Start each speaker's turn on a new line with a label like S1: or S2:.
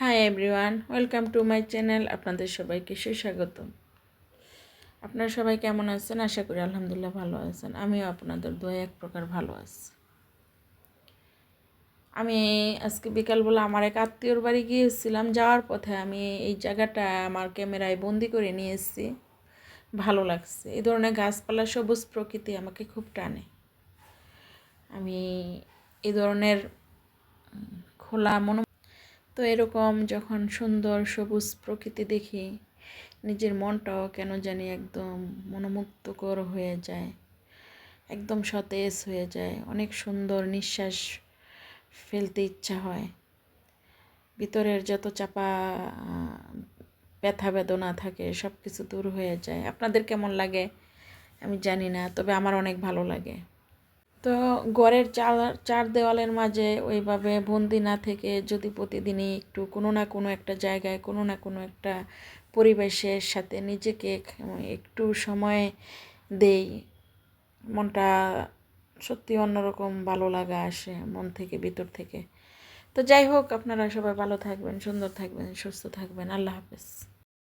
S1: Hi everyone welcome to my channel আপনাদের সবাইকে সুস্বাগত আপনারা সবাই কেমন আছেন? আশা করি আলহামদুলিল্লাহ ভালো আছেন। আমিও আপনাদের দোয়া এক প্রকার ভালো আছি। আমি আজকে বিকালবেলা আমার এক আত্মীয়র বাড়ি গিয়েছিলাম। যাওয়ার পথে আমি এই জায়গাটা আমার ক্যামেরায় বন্দি করে নিয়ে এসেছি। ভালো লাগছে। এই ধরনের গাছপালা, সবুজ প্রকৃতি আমাকে খুব টানে। আমি এই ধরনের খোলা মনো তো এরকম যখন সুন্দর সবুজ প্রকৃতি দেখি, নিজের মনটাও কেন জানি একদম মনোমুগ্ধকর হয়ে যায়, একদম সতেজ হয়ে যায়, অনেক সুন্দর নিঃশ্বাস ফেলতে ইচ্ছা হয়। ভিতরের যত চাপা, ব্যথা বেদনা থাকে সব কিছু দূর হয়ে যায়। আপনাদের কেমন লাগে? আমি জানি না, তবে আমার অনেক ভালো লাগে। তো ঘরের চার চার দেওয়ালের মাঝে ওইভাবে বন্দি না থেকে যদি প্রতিদিনই একটু কোনো না কোনো একটা জায়গায়, কোনো না কোনো একটা পরিবেশের সাথে নিজেকে একটু সময় দেই, মনটা সত্যি অন্যরকম ভালো লাগা আসে মন থেকে, ভিতর থেকে। তো যাই হোক, আপনারা সবাই ভালো থাকবেন, সুন্দর থাকবেন, সুস্থ থাকবেন। আল্লাহ হাফেজ।